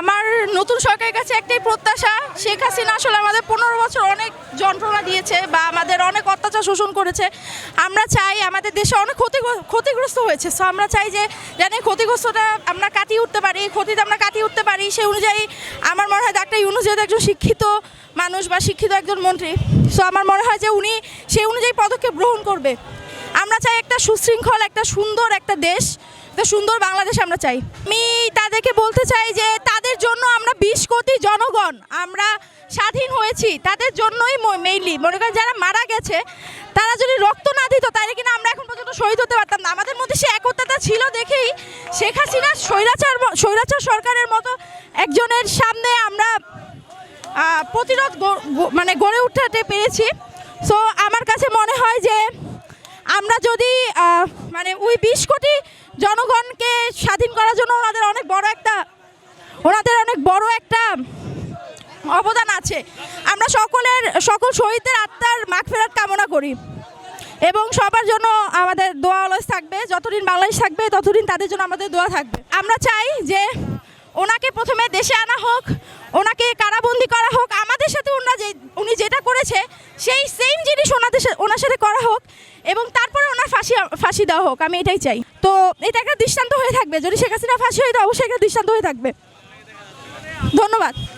আমার নতুন সরকারের কাছে একটাই প্রত্যাশা, শেখ হাসিনা আসলে আমাদের পনেরো বছর অনেক যন্ত্রণা দিয়েছে বা আমাদের অনেক অত্যাচার শোষণ করেছে। আমরা চাই আমাদের দেশে অনেক ক্ষতি ক্ষতিগ্রস্ত হয়েছে। সো আমরা চাই যে যেন ক্ষতিগ্রস্তটা আমরা কাটিয়ে উঠতে পারি, এই ক্ষতিটা আমরা কাটিয়ে উঠতে পারি। সেই অনুযায়ী আমার মনে হয় ডাক্তার ইউনুস যেহেতু একজন শিক্ষিত মানুষ বা শিক্ষিত একজন মন্ত্রী সো আমার মনে হয় যে উনি সেই অনুযায়ী পদক্ষেপ গ্রহণ করবে। আমরা চাই একটা সুশৃঙ্খল, একটা সুন্দর একটা দেশ, একটা সুন্দর বাংলাদেশ আমরা চাই। আমি তাদেরকে বলতে চাই যে তাদের জন্য আমরা বিশ কোটি জনগণ আমরা স্বাধীন হয়েছি, তাদের জন্যই মেইনলি মনে করেন যারা মারা গেছে, তারা যদি রক্ত না দিত তাহলে কিনা আমরা এখন পর্যন্ত শহীদ হতে পারতাম না। আমাদের মধ্যে সে একতাটা ছিল দেখেই শেখ হাসিনা স্বৈরাচার স্বৈরাচার সরকারের মতো একজনের সামনে আমরা প্রতিরোধ মানে গড়ে উঠাতে পেরেছি। সো আমার কাছে মনে হয় যে আমরা যদি মানে ওই বিশ কোটি জনগণকে স্বাধীন করার জন্য ওনাদের অনেক বড় একটা ওনাদের অনেক বড় একটা অবদান আছে। আমরা সকলের, সকল শহীদদের আত্মার মাগফেরাত কামনা করি এবং সবার জন্য আমাদের দোয়া অলস থাকবে। যতদিন বাংলাদেশ থাকবে, ততদিন তাদের জন্য আমাদের দোয়া থাকবে। আমরা চাই যে ওনাকে প্রথমে দেশে আনা হোক, ওনাকে কারাবন্দি করা হোক, আমাদের সাথে ওনা যে, উনি যেটা করেছে, সেই সেম জিনিস ওনাদের ওনার সাথে করা হোক এবং তারপরে ওনার ফাঁসি ফাঁসি দেওয়া হোক, আমি এটাই চাই। তো এটা একটা দৃষ্টান্ত হয়ে থাকবে। যদি শেখ হাসিনা ফাঁসি হয়, তো অবশ্যই একটা দৃষ্টান্ত হয়ে থাকবে। ধন্যবাদ।